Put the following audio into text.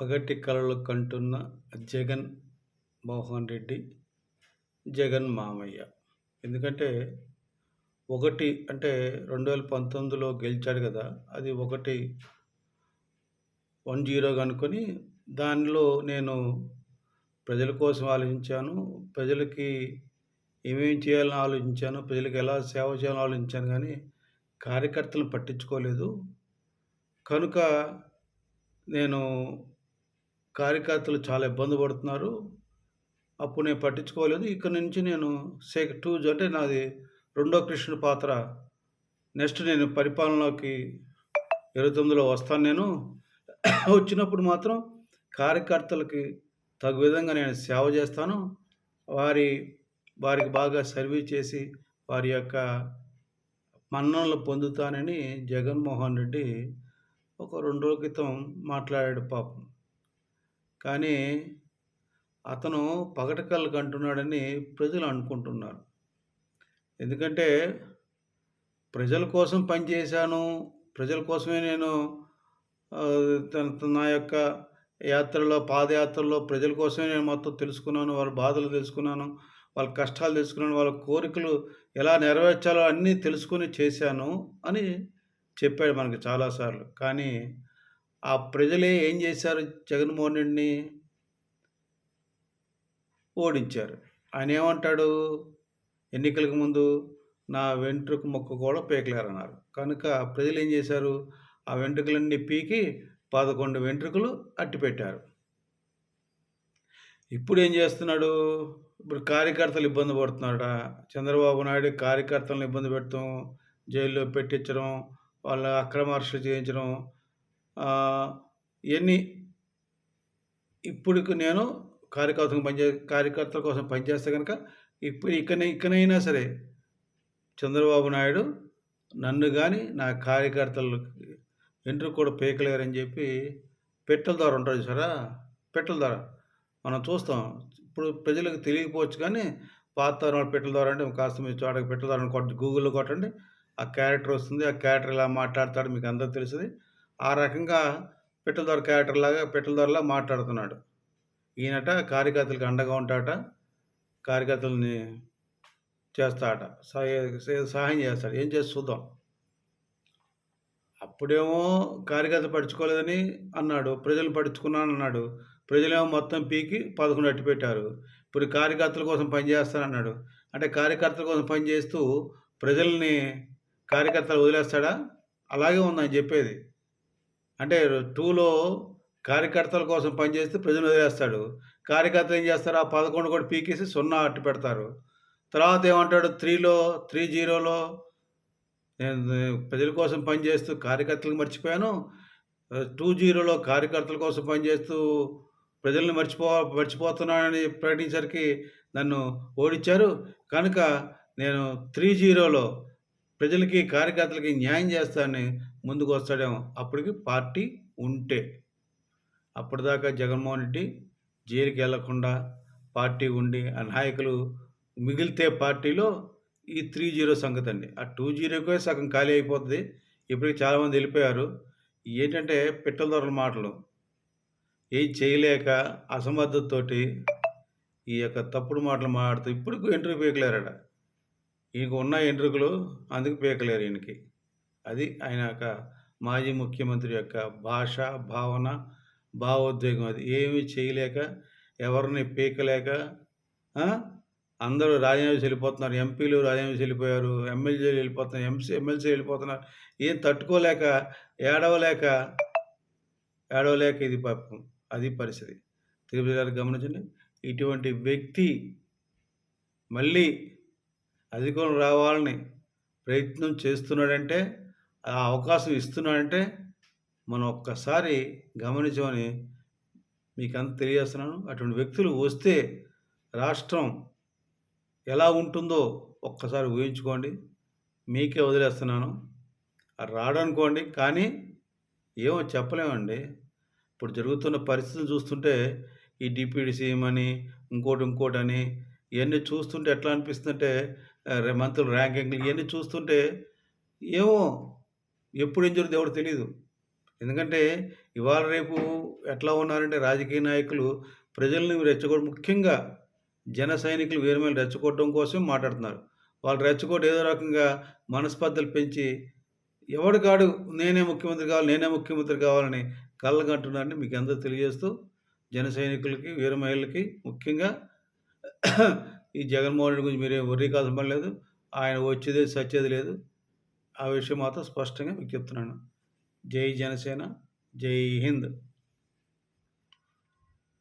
పగటి కలలు కంటున్న జగన్ మోహన్ రెడ్డి జగన్ మామయ్య. ఎందుకంటే ఒకటి అంటే రెండు వేల పంతొమ్మిదిలో గెలిచాడు కదా అది ఒకటి వన్ జీరోగా అనుకొని దానిలో నేను ప్రజల కోసం ఆలోచించాను. ప్రజలకి ఏమేమి చేయాలని ఆలోచించాను ప్రజలకు ఎలా సేవ చేయాలని ఆలోచించాను కానీ కార్యకర్తలను పట్టించుకోలేదు. కనుక నేను కార్యకర్తలు చాలా ఇబ్బంది పడుతున్నారు. అప్పుడు నేను పట్టించుకోలేదు. ఇక్కడ నుంచి నేను సేక్ టూ అంటే నాది రెండో కృష్ణుడు పాత్ర. నెక్స్ట్ నేను పరిపాలనలోకి ఇరవై తొమ్మిదిలో వస్తాను నేను. వచ్చినప్పుడు మాత్రం కార్యకర్తలకి తగు విధంగా నేను సేవ చేస్తాను. వారి వారికి బాగా సర్వీస్ చేసి వారి యొక్క మన్ననలు పొందుతానని జగన్మోహన్ రెడ్డి ఒక రెండు రోజుల క్రితం మాట్లాడాడు పాపం. కానీ అతను పగటకళ్ళకు అంటున్నాడని ప్రజలు అనుకుంటున్నారు. ఎందుకంటే ప్రజల కోసం పనిచేశాను ప్రజల కోసమే నేను తన- నా యొక్క యాత్రలో పాదయాత్రలో ప్రజల కోసమే నేను మొత్తం తెలుసుకున్నాను వాళ్ళ బాధలు తెలుసుకున్నాను వాళ్ళ కష్టాలు తెలుసుకున్నాను వాళ్ళ కోరికలు ఎలా నెరవేర్చాలో అన్నీ తెలుసుకొని చేశాను అని చెప్పాడు మనకి చాలాసార్లు. కానీ ఆ ప్రజలే ఏం చేశారు? జగన్మోహన్ రెడ్డిని ఓడించారు. ఆయన ఏమంటాడు? ఎన్నికలకు ముందు నా వెంట్రుక మొక్క కూడా పీకలేరన్నారు. కనుక ప్రజలు ఏం చేశారు? ఆ వెంట్రుకలన్నీ పీకి పదకొండు వెంట్రుకలు అట్టిపెట్టారు. ఇప్పుడు ఏం చేస్తున్నాడు? ఇప్పుడు కార్యకర్తలు ఇబ్బంది పడుతున్నాడు చంద్రబాబు నాయుడు కార్యకర్తలను ఇబ్బంది పెట్టడం జైల్లో పెట్టించడం వాళ్ళ అక్రమ అరెస్టులు చేయించడం ఇవన్నీ ఇప్పుడు నేను కార్యకర్తలకు పనిచే కార్యకర్తల కోసం పనిచేస్తే కనుక ఇప్పుడు ఇక్కడ ఇక్కడైనా సరే చంద్రబాబు నాయుడు నన్ను కానీ నా కార్యకర్తలు వెంట్రుకు కూడా పీకలేరని చెప్పి పెట్టెల ద్వారా ఉంటుంది సరే పెట్టెల ద్వారా. మనం చూస్తాం. ఇప్పుడు ప్రజలకు తెలియకపోవచ్చు కానీ పాత తరం పెట్టెల ద్వారా అంటే కాస్త మీరు చోటకి పెట్టెల ద్వారా కొట్టి గూగుల్లో కొట్టండి. ఆ క్యారెక్టర్ వస్తుంది. ఆ క్యారెక్టర్ ఇలా మాట్లాడతాడు మీకు అందరూ తెలుస్తుంది. ఆ రకంగా పెట్టెల ద్వారా క్యారెక్టర్ లాగా పెట్టెల మాట్లాడుతున్నాడు. ఈయనట కార్యకర్తలకు అండగా ఉంటాట కార్యకర్తలని చేస్తాట సహాయ- సహాయం చేస్తాడు. ఏం చేసి చూద్దాం. అప్పుడేమో కార్యకర్త పడుచుకోలేదని అన్నాడు ప్రజలు పడుచుకున్నాను అన్నాడు. ప్రజలేమో మొత్తం పీకి పదకొండు అట్టి పెట్టారు. ఇప్పుడు కార్యకర్తల కోసం పనిచేస్తానన్నాడు అంటే కార్యకర్తల కోసం పనిచేస్తూ ప్రజల్ని కార్యకర్తలు వదిలేస్తాడా? అలాగే ఉందని చెప్పేది. అంటే టూలో కార్యకర్తల కోసం పనిచేస్తే ప్రజలు వదిలేస్తాడు. కార్యకర్తలు ఏం చేస్తారు? ఆ పదకొండు కూడా పీకేసి సున్నా అట్టు పెడతారు. తర్వాత ఏమంటాడు? త్రీలో త్రీ జీరోలో నేను ప్రజల కోసం పనిచేస్తూ కార్యకర్తలకు మర్చిపోయాను. టూ జీరోలో కార్యకర్తల కోసం పనిచేస్తూ ప్రజల్ని మర్చిపో మర్చిపోతున్నానని ప్రకటించరికి నన్ను ఓడించారు. కనుక నేను త్రీ జీరోలో ప్రజలకి కార్యకర్తలకి న్యాయం చేస్తానని ముందుకు వస్తాడేమో అప్పటికి పార్టీ ఉంటే. అప్పటిదాకా జగన్మోహన్ రెడ్డి జైలుకి వెళ్ళకుండా పార్టీ ఉండి ఆ నాయకులు మిగిలితే పార్టీలో ఈ త్రీ జీరో సంగతి అండి. ఆ టూ జీరోకే సగం ఖాళీ అయిపోతుంది. ఇప్పటికి చాలామంది వెళ్ళిపోయారు. ఏంటంటే పిట్టల దొరల మాటలు. ఏం చేయలేక అసమర్థతతోటి ఈ యొక్క తప్పుడు మాటలు మాట్లాడుతూ ఇప్పుడు ఎంట్రుకు పీకలేరట. ఈయనకు ఉన్న ఎంట్రుకలు అందుకు పీకలేరు ఈయనకి. అది ఆయన యొక్క మాజీ ముఖ్యమంత్రి యొక్క భాష భావన భావోద్వేగం అది. ఏమీ చేయలేక ఎవరిని పీకలేక అందరూ రాజీనామా వెళ్ళిపోతున్నారు. ఎంపీలు రాజీనామా వెళ్ళిపోయారు. ఎమ్మెల్యేలు వెళ్ళిపోతున్నారు. ఎంసీ ఎమ్మెల్సీ వెళ్ళిపోతున్నారు. ఏం తట్టుకోలేక ఏడవలేక ఏడవలేక ఇది పాపం. అది పరిస్థితి. తిరుపతి గారు గమనించండి. ఇటువంటి వ్యక్తి మళ్ళీ అధికం రావాలని ప్రయత్నం చేస్తున్నాడంటే ఆ అవకాశం ఇస్తున్నాడంటే మనం ఒక్కసారి గమనించమని మీకు అంత తెలియజేస్తున్నాను. అటువంటి వ్యక్తులు వస్తే రాష్ట్రం ఎలా ఉంటుందో ఒక్కసారి ఊహించుకోండి. మీకే వదిలేస్తున్నాను. రాడనుకోండి. కానీ ఏమో చెప్పలేమండి. ఇప్పుడు జరుగుతున్న పరిస్థితులు చూస్తుంటే ఈ డిప్యూటీ సీఎం అని ఇంకోటి ఇంకోటి అని ఇవన్నీ చూస్తుంటే ఎట్లా అనిపిస్తుందంటే మంత్రులు రే- ర్యాంకింగ్లు ఇవన్నీ చూస్తుంటే ఏమో ఎప్పుడు ఏం జరుగుతుందో ఎవరు తెలియదు ఎందుకంటే ఇవాళ రేపు ఎట్లా ఉన్నారంటే రాజకీయ నాయకులు ప్రజల్ని రెచ్చగొట్టి ముఖ్యంగా జన సైనికులు వీరి మీద రెచ్చగొట్టడం కోసం మాట్లాడుతున్నారు. వాళ్ళు రెచ్చగొట్టి ఏదో రకంగా మనస్పర్ధలు పెంచి ఎవడికాడు నేనే ముఖ్యమంత్రి కావాలి నేనే ముఖ్యమంత్రి కావాలని కళ్ళగంటున్నారని మీకు అందరూ తెలియజేస్తూ జన సైనికులకి వీర మహిళలకి ముఖ్యంగా ఈ జగన్మోహన్ రెడ్డి గురించి మీరేం వర్రీ కావాల్సిన పని లేదు ఆయన వచ్చేది సచ్చేది లేదు. ఆ విషయం మాత్రం స్పష్టంగా మీకు చెప్తున్నాను. జై జనసేన జై హింద్.